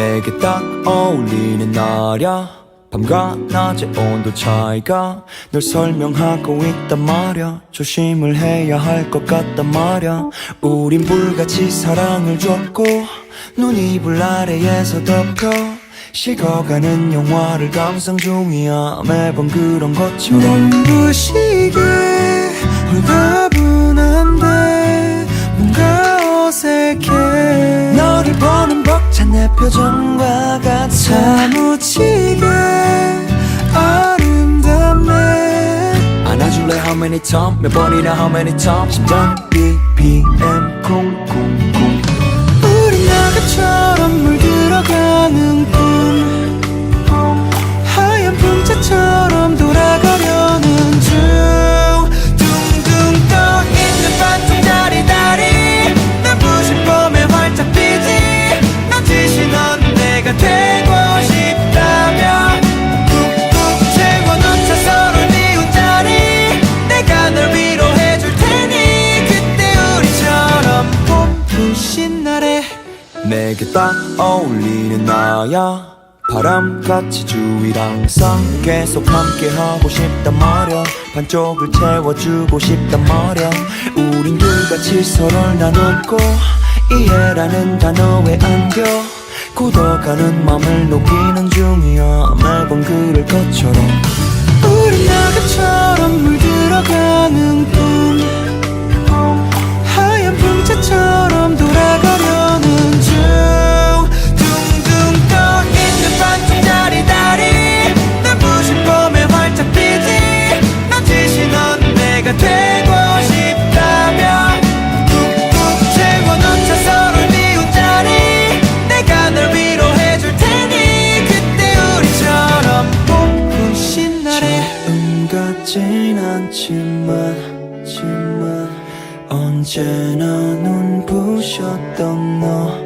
내게 딱 어울리는 날야. 밤과 낮의 온도 차이가 널 설명하고 있단 말야. 조심을 해야 할 것 같단 말야. 우린 불같이 사랑을 줬고 눈 이불 아래에서 덮여 식어가는 영화를 감상 중이야. 매번 그런 것처럼. 눈부시게 홀가분 표정과 같아 사무치게 아름답네. 안아줄래? How many time 몇 번이나 how many time 심장 BPM 쿵쿵쿵. 우린 나가처럼 물 내게 딱 어울리는 나야 바람같이 주위랑 항상 계속 함께하고 싶단 말야 반쪽을 채워주고 싶단 말야 우린 둘같이 서로를 나누고 이해라는 단어에 안겨. 굳어가는 맘을 녹이는 중이야 매번 그럴 것처럼. 우린 나가처럼 물들어가는 꿈 되고 싶다면 꾹꾹 채워놓자 서로 뉘운 자리. 내가 널 위로해줄 테니 그때 우리처럼 봄부신 날에 처음 같진 않지만 지만 언제나 눈부셨던 너